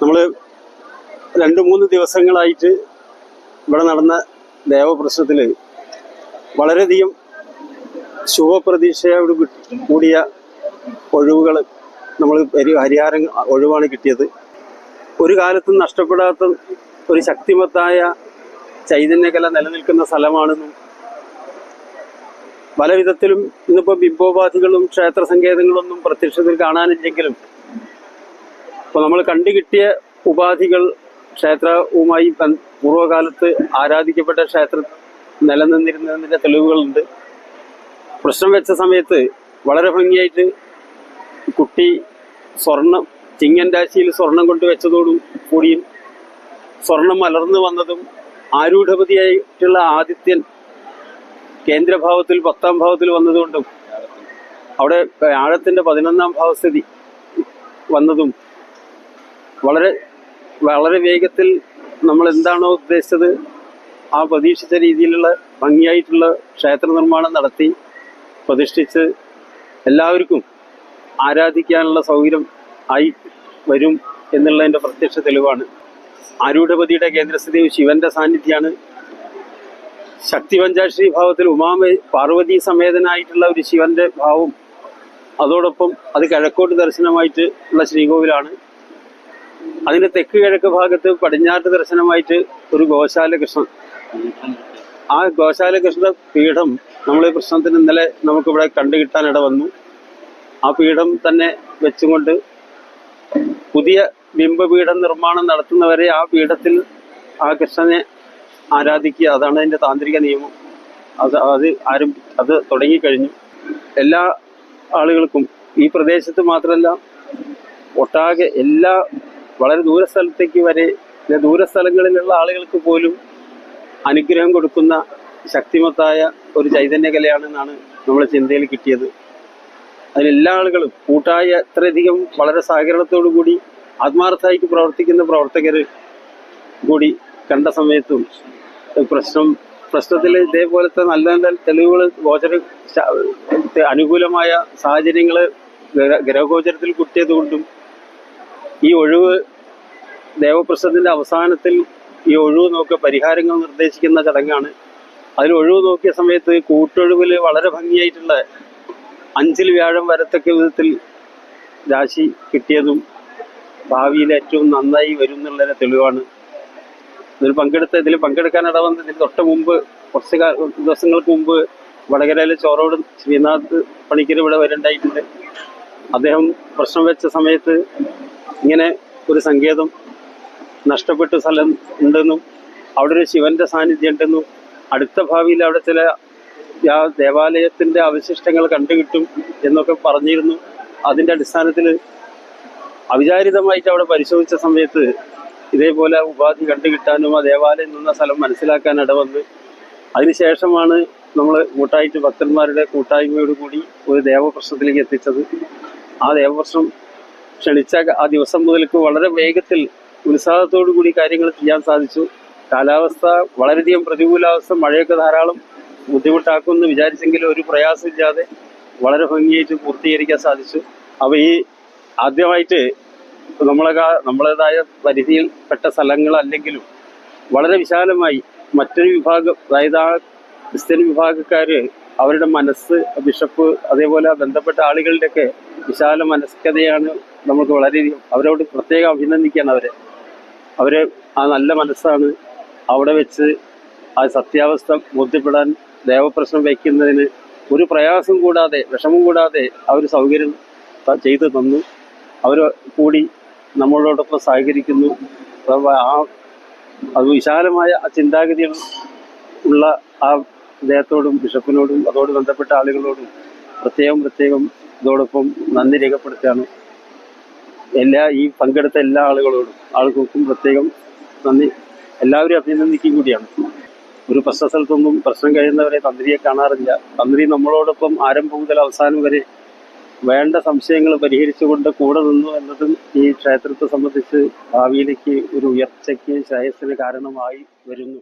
നമ്മൾ രണ്ട് മൂന്ന് ദിവസങ്ങളായിട്ട് ഇവിടെ നടന്ന ദേവപ്രശ്നത്തിൽ വളരെയധികം ശുഭപ്രതീക്ഷയോട് കൂടിയ ഒഴിവുകൾ നമ്മൾ ഹരിഹാരം ഒഴിവാണ് കിട്ടിയത്. ഒരു കാലത്തും നഷ്ടപ്പെടാത്ത ഒരു ശക്തിമത്തായ ചൈതന്യകല നിലനിൽക്കുന്ന സ്ഥലമാണെന്നും പല വിധത്തിലും ഇന്നിപ്പോൾ ബിംബോപാധികളും ക്ഷേത്ര സങ്കേതങ്ങളൊന്നും പ്രത്യക്ഷത്തിൽ കാണാനില്ലെങ്കിലും അപ്പോൾ നമ്മൾ കണ്ടു കിട്ടിയ ഉപാധികൾ ക്ഷേത്രവുമായി പൂർവകാലത്ത് ആരാധിക്കപ്പെട്ട ക്ഷേത്ര നിലനിന്നിരുന്നതിന്റെ തെളിവുകളുണ്ട്. പ്രശ്നം വെച്ച സമയത്ത് വളരെ ഭംഗിയായിട്ട് കുട്ടി സ്വർണം ചിങ്ങൻ രാശിയിൽ സ്വർണം കൊണ്ട് വെച്ചതോടും കൂടിയും സ്വർണം മലർന്നു വന്നതും ആരൂഢപതിയായിട്ടുള്ള ആദിത്യൻ കേന്ദ്രഭാവത്തിൽ പത്താം ഭാവത്തിൽ വന്നതുകൊണ്ടും അവിടെ ആഴത്തിന്റെ പതിനൊന്നാം ഭാവസ്ഥിതി വന്നതും വളരെ വളരെ വേഗത്തിൽ നമ്മൾ എന്താണോ ഉദ്ദേശിച്ചത് ആ പ്രതീക്ഷിച്ച രീതിയിലുള്ള ഭംഗിയായിട്ടുള്ള ക്ഷേത്ര നിർമ്മാണം നടത്തി പ്രതിഷ്ഠിച്ച് എല്ലാവർക്കും ആരാധിക്കാനുള്ള സൗകര്യം ആയി വരും എന്നുള്ളതിന്റെ പ്രത്യക്ഷ തെളിവാണ്. ആരൂഢപതിയുടെ കേന്ദ്രസ്ഥിതി ശിവന്റെ സാന്നിധ്യമാണ് ശക്തി പഞ്ചാശ്രീ ഭാവത്തിൽ ഉമാമ പാർവതി സമേതനായിട്ടുള്ള ഒരു ശിവന്റെ ഭാവം അതോടൊപ്പം അത് കിഴക്കോട്ട് ദർശനമായിട്ട് ഉള്ള ശ്രീകോവിലാണ്. അതിന്റെ തെക്ക് കിഴക്ക് ഭാഗത്ത് പടിഞ്ഞാട്ട് ദർശനമായിട്ട് ഒരു ഗോശാല കൃഷ്ണൻ. ആ ഗോശാല കൃഷ്ണ പീഠം നമ്മൾ ഈ പ്രശ്നത്തിന് ഇന്നലെ നമുക്കിവിടെ കണ്ടുകിട്ടാനിട വന്നു. ആ പീഠം തന്നെ വെച്ചുകൊണ്ട് പുതിയ ബിംബപീഠ നിർമ്മാണം നടത്തുന്നവരെ ആ പീഠത്തിൽ ആ കൃഷ്ണനെ ആരാധിക്കുക അതാണ് അതിന്റെ താന്ത്രിക നിയമം. അത് അത് ആരും അത് തുടങ്ങിക്കഴിഞ്ഞു. എല്ലാ ആളുകൾക്കും ഈ പ്രദേശത്ത് മാത്രമല്ല ഒട്ടാകെ എല്ലാ വളരെ ദൂര സ്ഥലത്തേക്ക് വരെ ദൂര ദൂരസ്ഥലങ്ങളിലുള്ള ആളുകൾക്ക് പോലും അനുഗ്രഹം കൊടുക്കുന്ന ശക്തിമത്തായ ഒരു ചൈതന്യകലയാണെന്നാണ് നമ്മുടെ ചിന്തയിൽ കിട്ടിയത്. അതിലെല്ലാ ആളുകളും കൂട്ടായ അത്രയധികം വളരെ സഹകരണത്തോടു കൂടി ആത്മാർത്ഥമായിട്ട് പ്രവർത്തിക്കുന്ന പ്രവർത്തകർ കൂടി കണ്ട സമയത്തും പ്രശ്നം പ്രശ്നത്തിൽ ഇതേപോലത്തെ നല്ല നല്ല തെളിവുകൾ ഗോചര അനുകൂലമായ സാഹചര്യങ്ങൾ ഗ്രഹഗോചരത്തിൽ കിട്ടിയത് കൊണ്ടും ഈ ഒഴിവ് ദേവപ്രശ്നത്തിന്റെ അവസാനത്തിൽ ഈ ഒഴിവ് നോക്കിയ പരിഹാരങ്ങൾ നിർദ്ദേശിക്കുന്ന ചടങ്ങാണ്. അതിൽ ഒഴിവ് നോക്കിയ സമയത്ത് കൂട്ടൊഴിവിൽ വളരെ ഭംഗിയായിട്ടുള്ള അഞ്ചിൽ വ്യാഴം വരത്തക്ക വിധത്തിൽ രാശി കിട്ടിയതും ഭാവിയിൽ ഏറ്റവും നന്നായി വരും എന്നുള്ളതിന് തെളിവാണ്. ഇതിൽ പങ്കെടുത്ത ഇതിൽ പങ്കെടുക്കാൻ ഇടവന്ന ഇതിന് തൊട്ട് മുമ്പ് കുറച്ച് ദിവസങ്ങൾക്ക് മുമ്പ് വടകരയിലെ ചോറോട് ശ്രീനാഥ് പണിക്കർ ഇവിടെ വരണ്ടായിട്ടുണ്ട്. അദ്ദേഹം പ്രശ്നം വെച്ച സമയത്ത് ഇങ്ങനെ ഒരു സങ്കേതം നഷ്ടപ്പെട്ട സ്ഥലം ഉണ്ടെന്നും അവിടെ ഒരു ശിവന്റെ സാന്നിധ്യം ഉണ്ടെന്നും അടുത്ത ഭാവിയിൽ അവിടെ ചില ദേവാലയത്തിന്റെ അവശിഷ്ടങ്ങൾ കണ്ടുകിട്ടും എന്നൊക്കെ പറഞ്ഞിരുന്നു. അതിന്റെ അടിസ്ഥാനത്തിൽ അവിചാരിതമായിട്ട് അവിടെ പരിശോധിച്ച സമയത്ത് ഇതേപോലെ ഉപാധി കണ്ടുകിട്ടാനും ആ ദേവാലയം നിന്ന സ്ഥലം മനസ്സിലാക്കാൻ ഇടവന്ന്. അതിനുശേഷമാണ് നമ്മൾ കൂട്ടായിട്ട് ഭക്തന്മാരുടെ കൂട്ടായ്മയോടുകൂടി ഒരു ദേവപ്രശ്നത്തിലേക്ക് എത്തിച്ചത്. ആ ദേവപ്രശ്നം ക്ഷണിച്ച ആ ദിവസം മുതൽക്ക് വളരെ വേഗത്തിൽ ഉത്സാഹത്തോടു കൂടി കാര്യങ്ങൾ ചെയ്യാൻ സാധിച്ചു. കാലാവസ്ഥ വളരെയധികം പ്രതികൂലാവസ്ഥ മഴയൊക്കെ ധാരാളം ബുദ്ധിമുട്ടാക്കുമെന്ന് വിചാരിച്ചെങ്കിലും ഒരു പ്രയാസമില്ലാതെ വളരെ ഭംഗിയായിട്ട് പൂർത്തീകരിക്കാൻ സാധിച്ചു. അപ്പോൾ ഈ ആദ്യമായിട്ട് നമ്മളെ നമ്മളേതായ പരിധിയിൽ പെട്ട സ്ഥലങ്ങളല്ലെങ്കിലും വളരെ വിശാലമായി മറ്റൊരു വിഭാഗം അതായത് ആ ക്രിസ്ത്യൻ വിഭാഗക്കാര് അവരുടെ മനസ്സ് ബിഷപ്പ് അതേപോലെ ബന്ധപ്പെട്ട ആളുകളുടെയൊക്കെ വിശാല മനസ്കതയാണ് നമുക്ക് വളരെയധികം അവരോട് പ്രത്യേകം അഭിനന്ദിക്കുകയാണ് അവരെ. അവരെ ആ നല്ല മനസ്സാണ്. അവിടെ വെച്ച് ആ സത്യാവസ്ഥ ബോധ്യപ്പെടാൻ ദേവപ്രശ്നം വയ്ക്കുന്നതിന് ഒരു പ്രയാസം കൂടാതെ വിഷമം കൂടാതെ അവർ സൗകര്യം ചെയ്തു തന്നു. അവർ കൂടി നമ്മളോടൊപ്പം സഹകരിക്കുന്നു. ആ അത് വിശാലമായ ചിന്താഗതികൾ ഉള്ള ആ അദ്ദേഹത്തോടും ബിഷപ്പിനോടും അതോട് ബന്ധപ്പെട്ട ആളുകളോടും പ്രത്യേകം പ്രത്യേകം ഇതോടൊപ്പം നന്ദി രേഖപ്പെടുത്തുകയാണ്. എല്ലാ ഈ പങ്കെടുത്ത എല്ലാ ആളുകളോടും ആളുകൾക്കും പ്രത്യേകം നന്ദി. എല്ലാവരും അഭിനന്ദിക്കും കൂടിയാണ്. ഒരു പ്രശ്ന സ്ഥലത്തൊന്നും പ്രശ്നം കഴിയുന്നവരെ തന്ത്രിയെ കാണാറില്ല. തന്ത്രി നമ്മളോടൊപ്പം ആരംഭം മുതൽ അവസാനം വരെ വേണ്ട സംശയങ്ങൾ പരിഹരിച്ചുകൊണ്ട് കൂടെ നിന്നു എന്നതും ഈ ക്ഷേത്രത്തെ സംബന്ധിച്ച് ഭാവിയിലേക്ക് ഒരു ഉയർച്ചയ്ക്ക് ശ്രേയസ്സിന് കാരണമായി വരുന്നു.